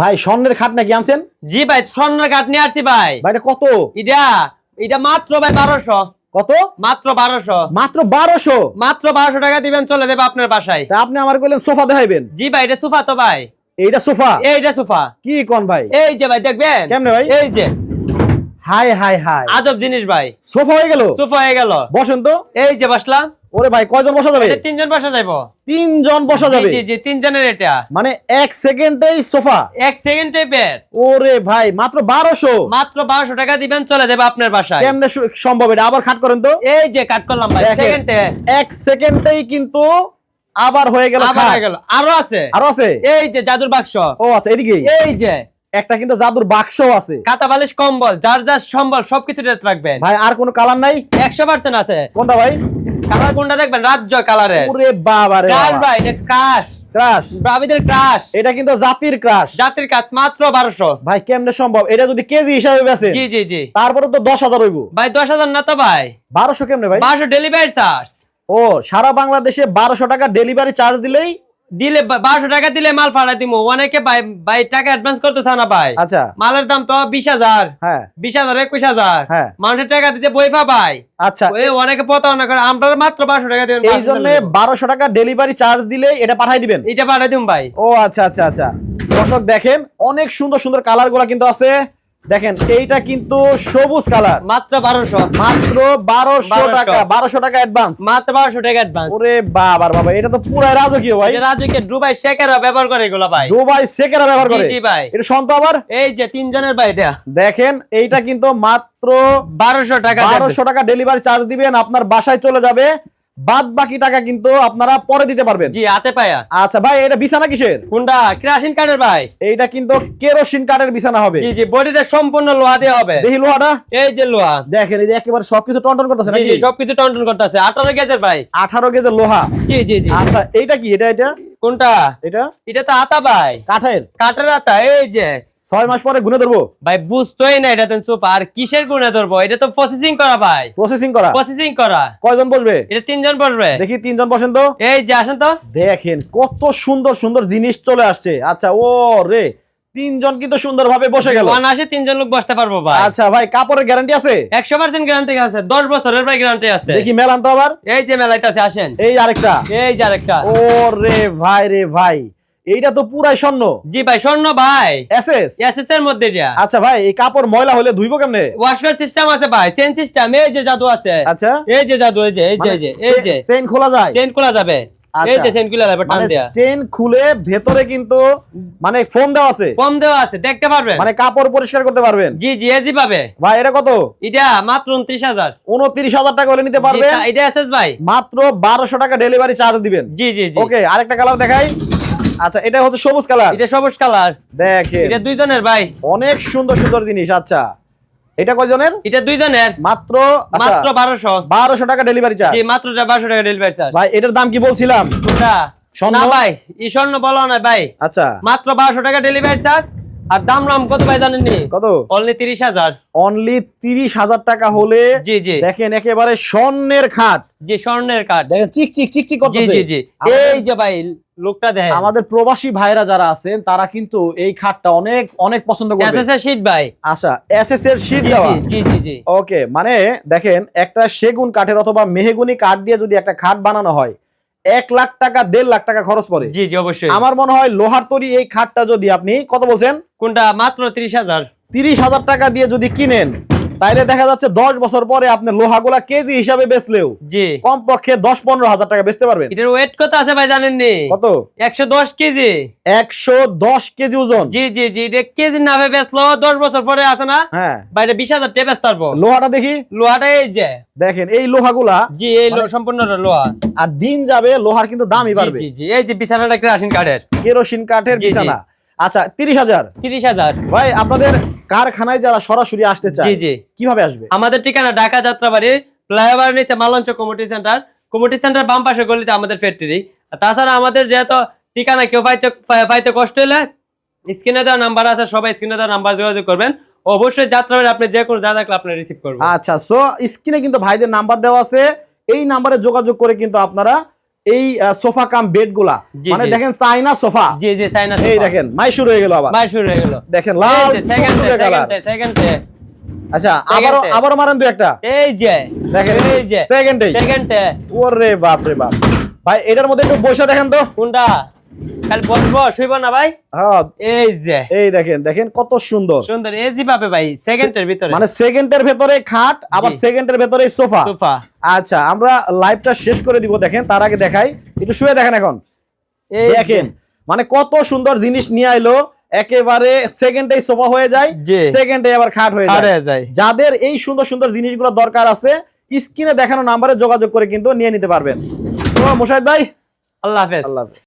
ভাই স্বর্ণের খাট নাকি আনছেন? জি ভাই স্বর্ণের খাট নিয়ে আসছি ভাই। ভাই এটা কত? এটা এটা মাত্র ভাই বারোশো। কত? মাত্র বারোশো। মাত্র বারোশো? মাত্র বারোশো টাকা দিবেন চলে দেবে আপনার বাসায়। আপনি আমার বললেন সোফা দেখাইবেন। জি ভাই এটা সোফা তো ভাই। এইটা সোফা? এইটা সোফা। কি কোন ভাই? এই যে ভাই দেখবেন? কেমনে ভাই? এই যে। Hi hi hi. আজব জিনিস ভাই। সোফা হয়ে গেল? সোফা হয়ে গেল। বসেন তো। এই যে বসলাম। ওরে ভাই কয়জন বসা যাবে? তিনজন বসা যাব তিনজন বসা যাবে? জি জি তিনজনের এটা। মানে এক সেকেন্ডেই সোফা? এক সেকেন্ডে বেড ওরে ভাই মাত্র বারোশো? মাত্র বারোশো টাকা দিবেন চলে যাবে আপনার বাসায়। কেমনে সম্ভব এটা? আবার খাট করেন তো। এই যে কাট করলাম ভাই সেকেন্ডে। এক সেকেন্ডেই কিন্তু আবার হয়ে গেল আবার হয়ে গেল। আরও আছে? আরও আছে? এই যে জাদুর বাক্স। ও আচ্ছা এদিকে এই যে। একটা কিন্তু জাদুর বাক্সও আছে। কাতা বালিশ কম্বল যার যার সম্বল সবকিছু রেট রাখবেন। ভাই আর কোনো কালার নাই? একশো পার্সেন্ট আছে। কোনটা ভাই? কালার কোনটা দেখবেন? রাজ্য কালারের। ওরে বাবা রে ভাই এটা ক্রাশ। ক্রাশ? ব্রাবিদের ক্রাশ। এটা কিন্তু জাতির ক্রাশ। জাতির কাজ মাত্র বারোশো। ভাই কেমনে সম্ভব? এটা যদি কেজি হিসাবে বেচে জি জি জি। তারপরে তো দশ হাজার ভাই দশ হাজার না তো ভাই? বারোশো কেমনে ভাই? বারোশো ডেলিভারি চার্জ ও সারা বাংলাদেশে বারোশো টাকা ডেলিভারি চার্জ দিলেই দিলে বারোশো টাকা দিলে মাল দিব অনেকে ভাই টাকা অ্যাডভান্স করতে না ভাই। আচ্ছা। মালের দাম তো বিশ হাজার। হ্যাঁ। বিশ হাজার একুশ হাজার। হ্যাঁ। মানুষের টাকা দিতে বইফা ভাই। আচ্ছা। অনেকে প্রতারণা করে। আমরা মাত্র বারোশো টাকা দেবেন এই জন্য বারোশো টাকা ডেলিভারি চার্জ দিলে এটা পাঠাই দিবেন। এটা পাঠাই দিম ভাই। ও আচ্ছা আচ্ছা আচ্ছা। দর্শক দেখেন অনেক সুন্দর সুন্দর কালারগুলা কিন্তু আছে। দেখেন এইটা কিন্তু সবুজ কালার। মাত্র বারোশো। মাত্র বারোশো টাকা বারোশো টাকা অ্যাডভান্স মাত্র বারোশো টাকা অ্যাডভান্স ওরে বাবার বাবা এটা তো পুরাই রাজকীয় ভাই। রাজুকে দুবাই শেখেরা ব্যবহার করে এগুলো ভাই। দুবাই সেকেরা ব্যবহার করে। জি ভাই। এটা সন্ত আবার? এই যে তিনজনের ভাই এটা। দেখেন এইটা কিন্তু মাত্র বারোশো টাকা বারোশো টাকা ডেলিভারি চার্জ দিবেন আপনার বাসায় চলে যাবে। বাদ বাকি টাকা কিন্তু আপনারা পরে দিতে পারবেন। জি হাতে পায়া। আচ্ছা ভাই এটা বিছানা কিসের? কোনটা? কেরাসিন কার্ডের ভাই। এইটা কিন্তু কেরোসিন কাঠের বিছানা হবে। জি জি বডিটা সম্পূর্ণ লোহা দিয়ে হবে। দেখি লোহাটা। এই যে লোহা। দেখেন এই যে একেবারে সবকিছু টনটন করতেছে নাকি জি সবকিছু টনটন করতেছে। আঠারো গেজের ভাই। আঠারো গেজের লোহা। জি জি জি। আচ্ছা এইটা কি? এটা এটা? কোনটা? এটা? এটা তো আতা ভাই। কাঠের? কাঠের আতা এই যে। ছয় মাস পরে গুনে ধরবো। ভাই বুঝতোই না এটা তুমি চুপ। আর কিসের গুণে ধরবো? এটা তো প্রসেসিং করা ভাই। প্রসেসিং করা। প্রসেসিং করা। কয়জন বসবে? এটা তিনজন পড়বে দেখি তিনজন বসেন তো। এই যে আসেন তো। দেখেন কত সুন্দর সুন্দর জিনিস চলে আসছে। আচ্ছা ও রে তিনজন কিন্তু সুন্দরভাবে বসে গেল? অনাসে তিনজন লোক বসতে পারব ভাই। আচ্ছা ভাই কাপড়ের গ্যারান্টি আছে? একশো পার্সেন্ট গ্যারান্টি আছে দশ বছরের ভাই গ্যারান্টি আছে। দেখি মেলান তো আবার। এই যে মেলাইতে আছে আসেন। এই আরেকটা। এই যে আরেকটা। ও রে ভাই রে ভাই। এইটা তো পুরাই স্বর্ণ। জি ভাই স্বর্ণ ভাই। এসএস এসএস এর মধ্যে এটা আচ্ছা ভাই এই কাপড় ময়লা হলে ধুইবো কেমনে? ওয়াশার সিস্টেম আছে ভাই চেন সিস্টেম এই যে জাদু আছে। আচ্ছা। এই যে জাদু এই যে এই যে এই যে এই যে। চেন খোলা যায়? চেন খোলা যাবে। আচ্ছা। এই যে চেন খোলা টান মানে দেয়া। চেন খুলে ভেতরে কিন্তু মানে ফোম দেওয়া আছে। দেওয়া আছে দেখতে পারবেন। মানে কাপড় পরিষ্কার করতে পারবেন। জি জি এজি পাবে। ভাই এটা কত? এটা মাত্র উনত্রিশ হাজার। উনত্রিশ হাজার টাকা হলে নিতে পারবেন। এটা এসএস ভাই। মাত্র বারোশো টাকা ডেলিভারি চার্জ দিবেন। জি জি জি। ওকে আরেকটা কালার দেখাই। আচ্ছা এটা হচ্ছে সবুজ কালার। এটা সবুজ কালার। দেখেন। এটা দুইজনের ভাই। অনেক সুন্দর সুন্দর জিনিস আচ্ছা। এটা কয়জনের? এটা দুইজনের। মাত্র মাত্র 1200 1200 টাকা ডেলিভারি চার্জ জি মাত্র 1200 টাকা ডেলিভারি চার্জ ভাই এটার দাম কি বলছিলাম? না। ভাই ই স্বর্ণ বলা না ভাই। আচ্ছা। মাত্র 1200 টাকা ডেলিভারি চার্জ আর দাম রাম কত ভাই জানেননি কত? অনলি তিরিশ হাজার। অনলি তিরিশ হাজার টাকা হলে জি জি। দেখেন একেবারে স্বর্ণের খাট। জি স্বর্ণের কার্ড দেখেন চিক চিক চিক চিক করতেছে জি জি। আমাদের- এই যে ভাই লোকটা দেখেন। আমাদের প্রবাসী ভাইরা যারা আছেন তারা কিন্তু এই খাটটা অনেক অনেক পছন্দ করবে। এসএসএর শীট ভাই। আচ্ছা এসএস এর শীট দেওয়া। জি জি জি। ওকে মানে দেখেন একটা সেগুন কাঠের অথবা মেহগুনি কাঠ দিয়ে যদি একটা খাট বানানো হয় এক লাখ টাকা দেড় লাখ টাকা খরচ পড়ে। জি জি অবশ্যই। আমার মনে হয় লোহার তৈরি এই খাটটা যদি আপনি কত বলছেন? কোনটা? মাত্র তিরিশ হাজার। তিরিশ হাজার টাকা দিয়ে যদি কিনেন তাইলে দেখা যাচ্ছে দশ বছর পরে আপনি লোহাগুলা কেজি হিসাবে বেচলেও জি। কমপক্ষে দশ পনেরো হাজার টাকা বেচতে পারবেন। এটার ওয়েট কত আছে ভাই জানেননি কত? একশো দশ কেজি। একশো দশ কেজি ওজন। জি জি জি এটা কেজি নামে বেচলো দশ বছর পরে আছে না? হ্যাঁ। বাইরে বিশ হাজার টাকা বেচতে পারব। লোহাটা দেখি। লোহাটা এই যে। দেখেন এই লোহাগুলা জি এই মানে- সম্পূর্ণ লোহা। আর দিন যাবে লোহার কিন্তু দামই বাড়বে। জি জি এই যে বিছানাটা কেরাসিন কাঠের। কেরোসিন কাঠের। বিছানা। আচ্ছা তিরিশ হাজার। তিরিশ হাজার। ভাই আপনাদের কারখানায় যারা সরাসরি আসতে চায় জি জি। কীভাবে আসবে? আমাদের ঠিকানা ঢাকা যাত্রাবাড়ি ফ্লাইওভার নিচে Malancha community centre. Community centre বাম পাশে গলিতে আমাদের ফ্যাক্টরি তাছাড়া আমাদের যেহেতু ঠিকানা কেউ পাইতে পাইতে কষ্ট হলে স্ক্রিনে দেওয়া নাম্বার আছে সবাই স্ক্রিনে দেওয়া নাম্বার যোগাযোগ করবেন। অবশ্যই যাত্রাবাড়ি আপনি যে কোনো দেখলে আপনি রিসিভ করবেন আচ্ছা সো স্ক্রিনে কিন্তু ভাইদের নাম্বার দেওয়া আছে। এই নাম্বারে যোগাযোগ করে কিন্তু আপনারা এই সোফা কাম বেডগুলা। মানে দেখেন চাইনা সোফা। জি জি চাইনা এই দেখেন মাই শুরু হয়ে গেল আবার। মাই শুরু হয়ে গেল। দেখেন লাল সেকেন্ড সেকেন্ড আচ্ছা আবারো আবারো। মারেন দুই একটা। এই যে দেখেন এই যে সেকেন্ডে সেকেন্ডে ওরে বাপ রে বাপ। ভাই এটার মধ্যে একটু বসে দেখেন তো। কোনটা? খালি বসবো শুইব না ভাই? হ্যাঁ। এই যে। এই দেখেন দেখেন কত সুন্দর। সুন্দর এই জি পাবে ভাই সেকেন্ডের ভিতরে। মানে সেকেন্ডের ভেতরে খাট আবার সেকেন্ডের ভেতরে সোফা। সোফা। আচ্ছা আমরা লাইভটা শেষ করে দিব দেখেন তার আগে দেখাই। একটু শুয়ে দেখেন এখন। এই দেখেন মানে কত সুন্দর জিনিস নিয়ে আইলো। একেবারে সেকেন্ডেই সোফা হয়ে যায়। সেকেন্ডে আবার খাট হয়ে যায়। যায়। যাদের এই সুন্দর সুন্দর জিনিসগুলো দরকার আছে স্ক্রিনে দেখানো নাম্বারে যোগাযোগ করে কিন্তু নিয়ে নিতে পারবেন। তো মোশাহিদ ভাই আল্লাহ হাফেজ। আল্লাহ হাফেজ।